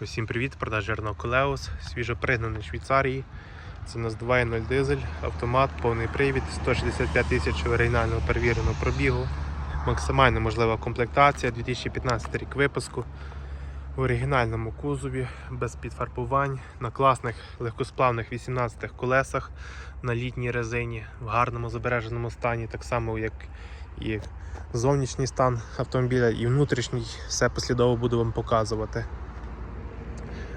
Усім привіт, продаж Жирного Колеус, свіжопригнаний Швейцарії. Це у нас 2.0 дизель, автомат, повний привід, 165 тисяч оригінального перевіреного пробігу, максимально можлива комплектація, 2015 рік випуску, в оригінальному кузові, без підфарбувань, на класних легкосплавних 18 колесах, на літній резині, в гарному збереженому стані, так само як і зовнішній стан автомобіля, і внутрішній, все послідово буду вам показувати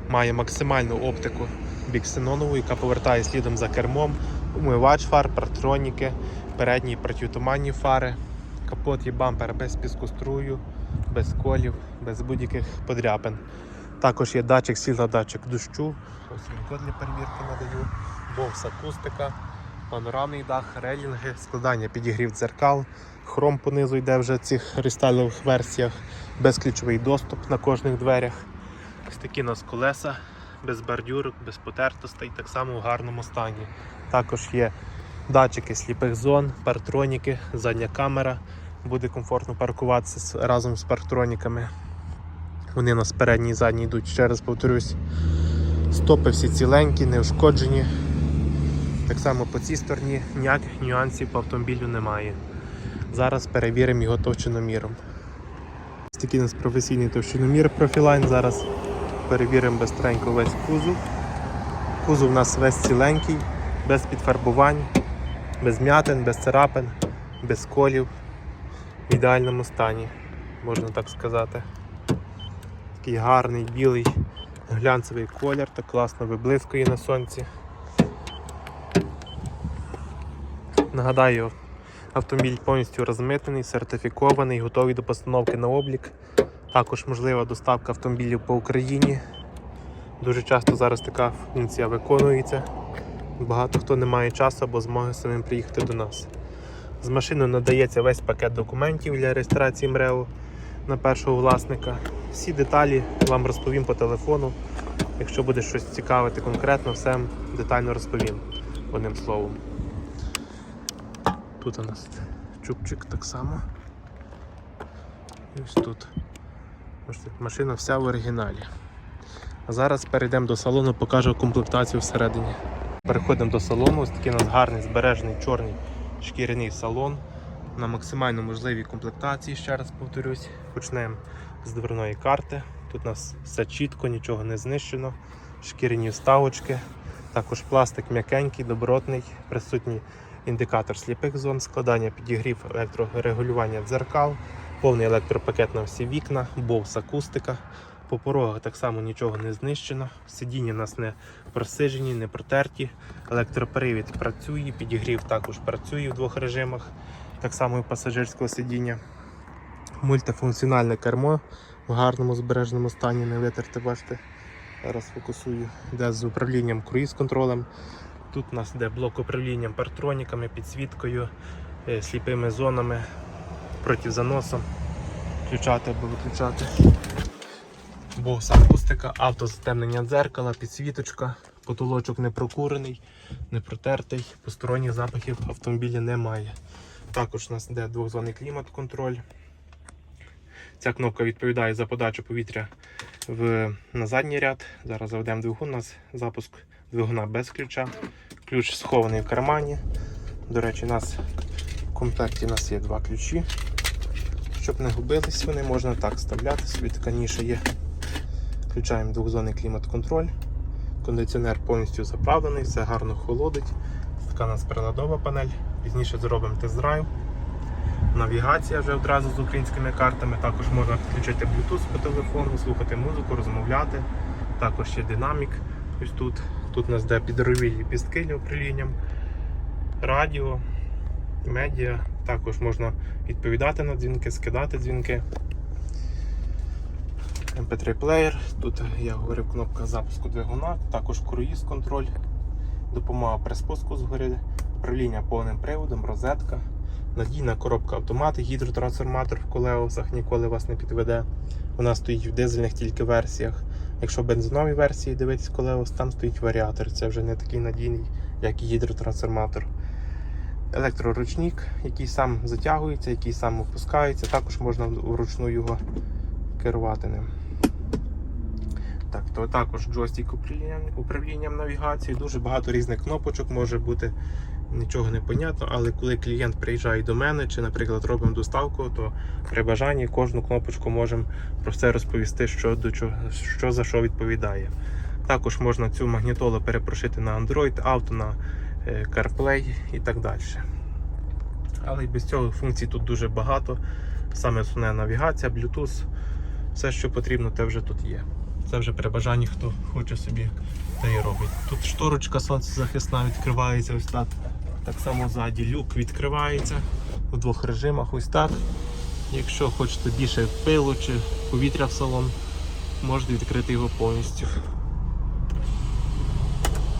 має максимальну оптику біксенонову, яка повертає слідом за кермом, умивач фар, партроніки, передні протитуманні фари, капот і бампер без піскострую, без колів, без будь-яких подряпин. Також є датчик світла, датчик дощу. Ось він для перевірки надаю, бокс акустика, панорамний дах, релінги, складання підігрів дзеркал, хром понизу йде вже в цих рестайлових версіях, безключовий доступ на кожних дверях. Ось такі у нас колеса, без бордюрок, без потертостей, так само в гарному стані. Також є датчики сліпих зон, партроніки, задня камера. Буде комфортно паркуватися разом з парктроніками. Вони у нас передні і задні йдуть, ще раз повторюсь. Стопи всі ціленькі, не ушкоджені. Так само по цій стороні ніяких нюансів по автомобілю немає. Зараз перевіримо його товщиноміром. Ось такий у нас професійний товщиномір профілайн. Зараз перевіримо безстренько весь кузов. Кузов у нас весь ціленький, без підфарбувань, без м'ятин, без царапин, без колів. В ідеальному стані, можна так сказати. Такий гарний білий глянцевий колір, так класно виблискує на сонці. Нагадаю, автомобіль повністю розмитнений, сертифікований, готовий до постановки на облік. Також можлива доставка автомобілів по Україні. Дуже часто зараз така функція виконується. Багато хто не має часу або змоги самим приїхати до нас. З машиною надається весь пакет документів для реєстрації МРЕО на першого власника. Всі деталі вам розповім по телефону. Якщо буде щось цікавити конкретно, все детально розповім одним словом. Тут у нас чубчик так само. І ось тут. Машина вся в оригіналі. А зараз перейдемо до салону, покажу комплектацію всередині. Переходимо до салону. Ось такий у нас гарний збережений чорний шкіряний салон на максимально можливій комплектації, ще раз повторюсь. Почнемо з дверної карти. Тут у нас все чітко, нічого не знищено. Шкіряні вставочки. Також пластик м'якенький, добротний, присутній індикатор сліпих зон, складання підігрів електрорегулювання дзеркал, повний електропакет на всі вікна, бовс акустика. По порогах так само нічого не знищено. Сидіння у нас не просижені, не протерті. Електропривід працює, підігрів також працює в двох режимах, так само і пасажирського сидіння. Мультифункціональне кермо в гарному збереженому стані, не витерте, бачите. Зараз фокусую, де з управлінням круїз-контролем. Тут у нас йде блок управління партроніками, підсвіткою, е, сліпими зонами, протизаносом. Включати або виключати. Бокс акустика, автозатемнення дзеркала, підсвіточка, потолочок не прокурений, не протертий, посторонніх запахів автомобіля немає. Також у нас йде двохзонний клімат-контроль. Ця кнопка відповідає за подачу повітря в, на задній ряд. Зараз заведемо двигун, у нас запуск двигуна без ключа. Ключ схований в кармані. До речі, у нас комплекті у нас є два ключі. Щоб не губились вони, можна так вставляти, собі така ніша є. Включаємо двохзонний клімат-контроль. Кондиціонер повністю заправлений, все гарно холодить. Така у нас приладова панель. Пізніше зробимо тест-драйв. Навігація вже одразу з українськими картами. Також можна підключити Bluetooth по телефону, слухати музику, розмовляти. Також є динамік. Ось тут. Тут у нас де підрові ліпістки для управлінням, радіо, медіа. Також можна відповідати на дзвінки, скидати дзвінки. MP3 плеєр. Тут я говорив кнопка запуску двигуна, також круїз контроль, допомога при спуску згори, управління повним приводом, розетка, надійна коробка автомат, гідротрансформатор в колеосах ніколи вас не підведе. Вона стоїть в дизельних тільки версіях. Якщо бензинові версії дивитись колеос, там стоїть варіатор. Це вже не такий надійний, як і гідротрансформатор. Електроручник, який сам затягується, який сам опускається, також можна вручну його керувати ним. Так, то також джойстик управління, управлінням навігацією, дуже багато різних кнопочок може бути. Нічого не понятно, але коли клієнт приїжджає до мене, чи, наприклад, робимо доставку, то при бажанні кожну кнопочку можемо про це розповісти, що до чого, що за що відповідає. Також можна цю магнітолу перепрошити на Android, Auto, на CarPlay і так далі. Але і без цього функцій тут дуже багато. Саме основне навігація, Bluetooth, все, що потрібно, те вже тут є. Це вже при бажанні, хто хоче собі те і робить. Тут шторочка сонцезахисна відкривається ось так. Так само ззаді люк відкривається в двох режимах, ось так. Якщо хочете більше пилу чи повітря в салон, можете відкрити його повністю.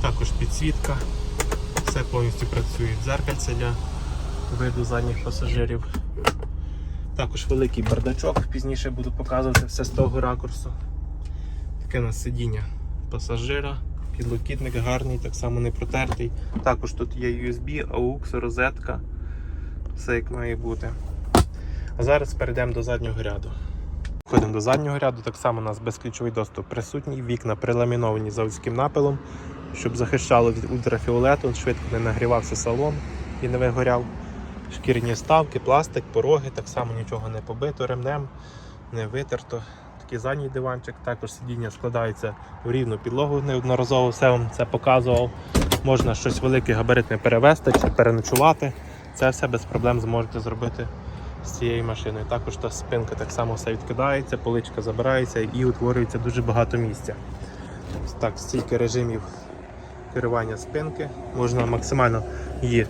Також підсвітка, все повністю працює. Дзеркальце для виду задніх пасажирів. Також великий бардачок, пізніше буду показувати все з того ракурсу. Таке у нас сидіння пасажира, підлокітник гарний, так само не протертий. Також тут є USB, AUX, розетка, все як має бути. А зараз перейдемо до заднього ряду. Входимо до заднього ряду, так само у нас безключовий доступ присутній, вікна приламіновані заводським напилом, щоб захищало від ультрафіолету, швидко не нагрівався салон і не вигоряв. Шкіряні ставки, пластик, пороги, так само нічого не побито ремнем, не витерто. Такий задній диванчик, також сидіння складається в рівну підлогу, неодноразово все вам це показував. Можна щось велике габаритне перевезти чи переночувати. Це все без проблем зможете зробити з цією машиною. Також та спинка так само все відкидається, поличка забирається і утворюється дуже багато місця. Так, стільки режимів керування спинки. Можна максимально її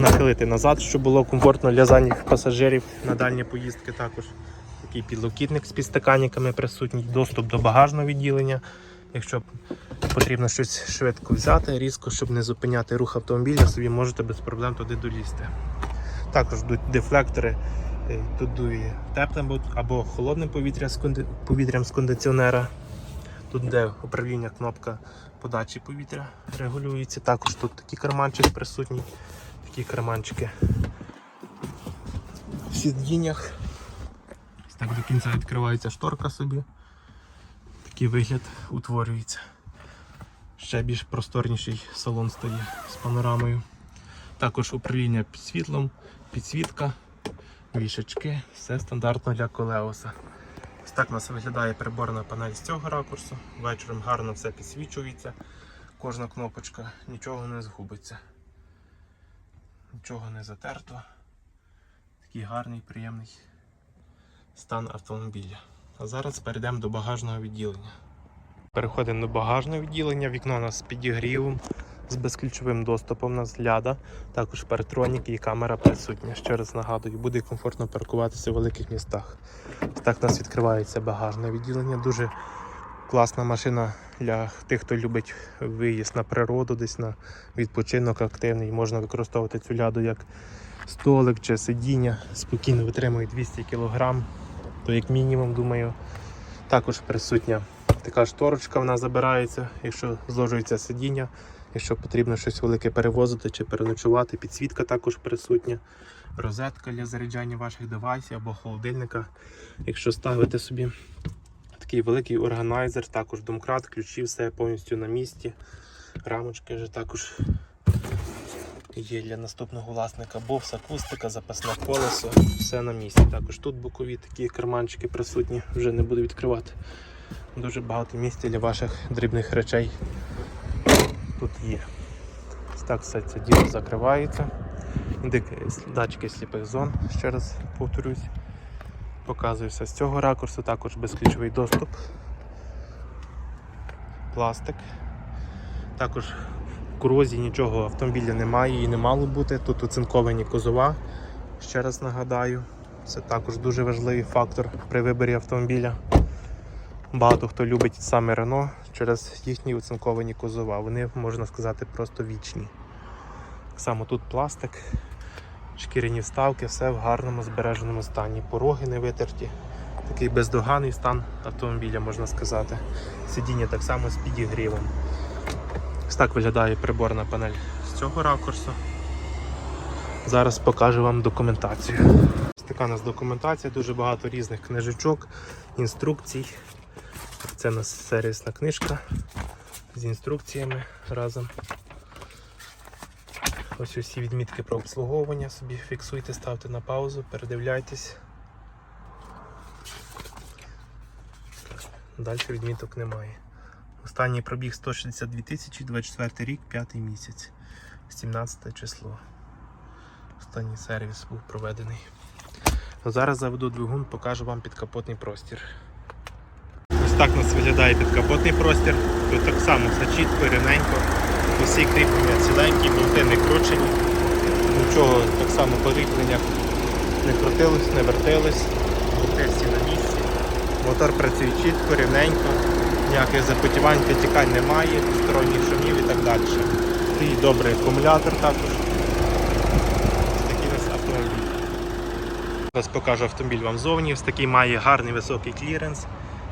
нахилити назад, щоб було комфортно для задніх пасажирів на дальні поїздки також. Такий підлокітник з підстаканниками присутній, доступ до багажного відділення. Якщо потрібно щось швидко взяти, різко, щоб не зупиняти рух автомобіля, собі можете без проблем туди долізти. Також йдуть дефлектори, е, тут дує теплим або- холодним повітрям з кондиціонера. Тут де управління кнопка подачі повітря регулюється. Також тут такий карманчик присутній, такі карманчики в сидіннях. Так до кінця відкривається шторка собі. Такий вигляд утворюється. Ще більш просторніший салон стоїть з панорамою. Також управління під світлом, підсвітка, вішачки, все стандартно для колеоса. Ось так у нас виглядає приборна панель з цього ракурсу. Вечором гарно все підсвічується. Кожна кнопочка, нічого не згубиться. Нічого не затерто. Такий гарний, приємний стан автомобіля. А зараз перейдемо до багажного відділення. Переходимо до багажного відділення. Вікно у нас з підігрівом, з безключовим доступом у нас ляда, також паратроніки і камера присутня. Ще раз нагадую, буде комфортно паркуватися в великих містах. Так у нас відкривається багажне відділення. Дуже класна машина для тих, хто любить виїзд на природу, десь на відпочинок активний. Можна використовувати цю ляду як столик чи сидіння. Спокійно витримує 200 кг, то як мінімум, думаю. Також присутня така шторочка, вона забирається, якщо зложується сидіння. Якщо потрібно щось велике перевозити чи переночувати, підсвітка також присутня, розетка для заряджання ваших девайсів або холодильника. Якщо ставите собі такий великий органайзер, також домкрат, ключі, все повністю на місці. Рамочки вже також є для наступного власника. Бовс, акустика, запасне колесо, все на місці. Також тут бокові такі карманчики присутні, вже не буду відкривати. Дуже багато місця для ваших дрібних речей тут є. Так все це діло закривається. Датчики сліпих зон, ще раз повторюсь. Показую все з цього ракурсу, також безключовий доступ. Пластик. Також в корозії нічого автомобіля немає і не мало бути. Тут оцинковані кузова. Ще раз нагадаю, це також дуже важливий фактор при виборі автомобіля. Багато хто любить саме Рено через їхні оцинковані кузова. Вони, можна сказати, просто вічні. Само тут пластик, шкіряні вставки, все в гарному збереженому стані. Пороги не витерті. Такий бездоганний стан автомобіля, можна сказати. Сидіння так само з підігрівом. Ось так виглядає приборна панель з цього ракурсу. Зараз покажу вам документацію. Ось така у нас документація, дуже багато різних книжечок, інструкцій. Це у нас сервісна книжка з інструкціями разом. Ось усі відмітки про обслуговування собі фіксуйте, ставте на паузу, передивляйтесь. Далі відміток немає. Останній пробіг 162 тисячі, 24 рік, 5 місяць, 17 число. Останній сервіс був проведений. Зараз заведу двигун, покажу вам підкапотний простір. Так нас виглядає підкапотний простір. Тут так само все чітко, рівненько. Усі кріплення ціленькі, болти не кручені. Нічого так само по кріпленнях не крутилось, не вертилось. Болти всі на місці. Мотор працює чітко, рівненько, ніяких запотівань, підтікань немає, сторонніх шумів і так далі. І добрий акумулятор також. Такий у нас автомобіль. Зараз покажу автомобіль вам зовні. Ось такий має гарний високий кліренс.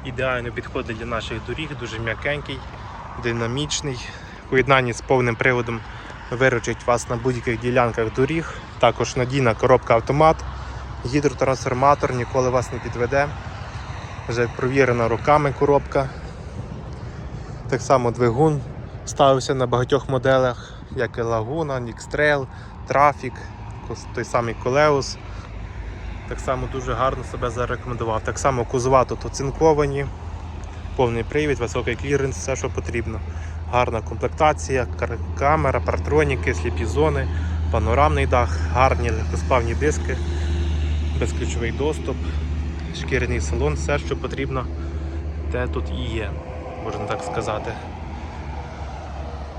Ідеально підходить для наших доріг, дуже м'якенький, динамічний. В поєднанні з повним приводом виручить вас на будь-яких ділянках доріг. Також надійна коробка автомат, гідротрансформатор ніколи вас не підведе. Вже провірена руками коробка. Так само двигун ставився на багатьох моделях, як і Лагуна, Нікстрел, Трафік, той самий Колеус. Так само дуже гарно себе зарекомендував. Так само кузова тут оцинковані, повний привід, високий кліренс, все, що потрібно. Гарна комплектація, камера, партроніки, сліпі зони, панорамний дах, гарні легкосплавні диски, безключовий доступ, шкіряний салон, все, що потрібно, те тут і є, можна так сказати.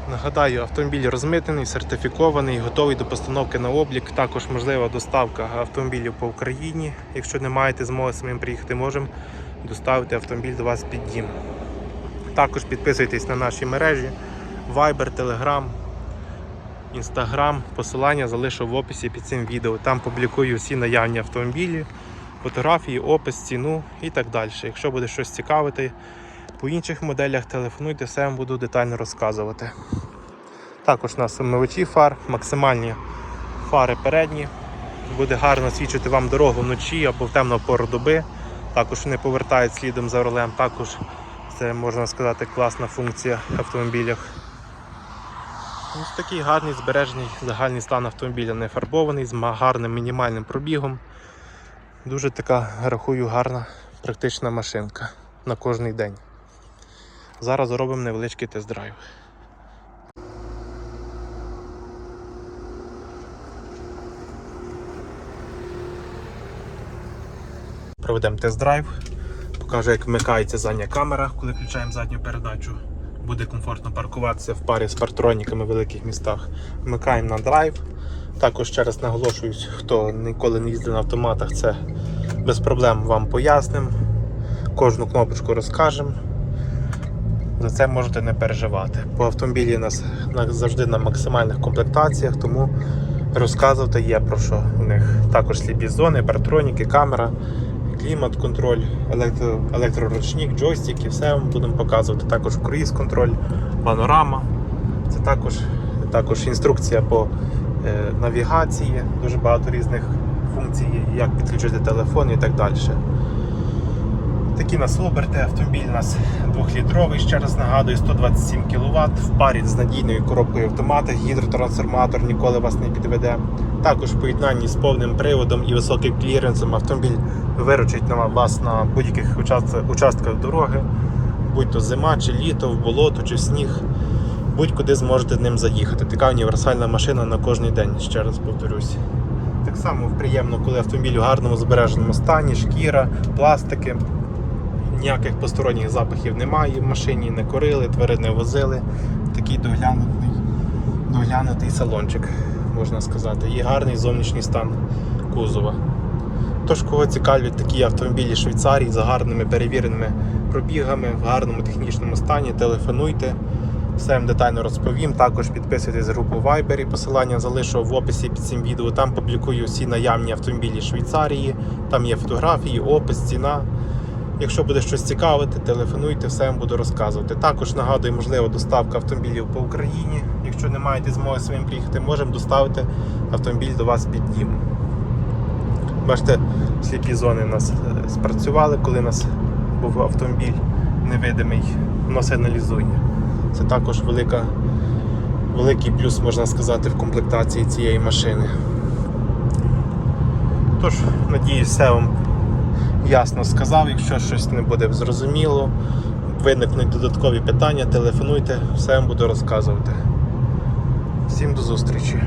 Нагадаю, автомобіль розмитнений, сертифікований, готовий до постановки на облік. Також можлива доставка автомобілів по Україні. Якщо не маєте змоги самим приїхати, можемо доставити автомобіль до вас під дім. Також підписуйтесь на наші мережі Viber, Telegram, Instagram. Посилання залишу в описі під цим відео. Там публікую всі наявні автомобілі, фотографії, опис, ціну і так далі. Якщо буде щось цікавити, по інших моделях телефонуйте, все вам буду детально розказувати. Також у нас омивачі фар, максимальні фари передні. Буде гарно свідчити вам дорогу вночі або в темну пору доби. Також вони повертають слідом за рулем. Також це можна сказати класна функція в автомобілях. Ось такий гарний збережений загальний стан автомобіля, не фарбований, з гарним мінімальним пробігом. Дуже така, рахую, гарна практична машинка на кожний день. Зараз зробимо невеличкий тест-драйв. Проведемо тест-драйв. Покажу, як вмикається задня камера, коли включаємо задню передачу. Буде комфортно паркуватися в парі з партроніками в великих містах. Вмикаємо на драйв. Також ще раз наголошуюсь, хто ніколи не їздив на автоматах, це без проблем вам пояснимо. Кожну кнопочку розкажемо. За це можете не переживати. По автомобілі у нас завжди на максимальних комплектаціях, тому розказувати є про що у них. Також сліпі зони, партроніки, камера, клімат, контроль, електро, електроручник, джойстики, все вам будемо показувати. Також круїз контроль, панорама. Це також, також інструкція по е, навігації, дуже багато різних функцій, як підключити телефон і так далі. Такі у нас оберти, автомобіль у нас 2-літровий, ще раз нагадую, 127 кВт, в парі з надійною коробкою автомата, гідротрансформатор ніколи вас не підведе. Також в поєднанні з повним приводом і високим кліренсом автомобіль виручить на вас на будь-яких участках, дороги, будь то зима, чи літо, в болото, чи в сніг. Будь-куди зможете ним заїхати. Така універсальна машина на кожний день, ще раз повторюсь. Так само приємно, коли автомобіль у гарному збереженому стані, шкіра, пластики. Ніяких посторонніх запахів немає в машині, не курили, тварин не возили. Такий доглянутий, доглянутий салончик, можна сказати. І гарний зовнішній стан кузова. Тож, кого цікавлять такі автомобілі Швейцарії за гарними перевіреними пробігами, в гарному технічному стані, телефонуйте. Все вам детально розповім. Також підписуйтесь в групу Viber, посилання залишу в описі під цим відео. Там публікую всі наявні автомобілі Швейцарії, там є фотографії, опис, ціна. Якщо буде щось цікавити, телефонуйте, все вам буду розказувати. Також нагадую, можливо, доставка автомобілів по Україні. Якщо не маєте змоги своїм приїхати, можемо доставити автомобіль до вас під дім. Бачите, сліпі зони у нас е, спрацювали, коли у нас був автомобіль невидимий, воно сигналізує. Це також велика, великий плюс, можна сказати, в комплектації цієї машини. Тож, надіюсь, все вам ясно сказав. Якщо щось не буде зрозуміло, виникнуть додаткові питання, телефонуйте, все вам буду розказувати. Всім до зустрічі!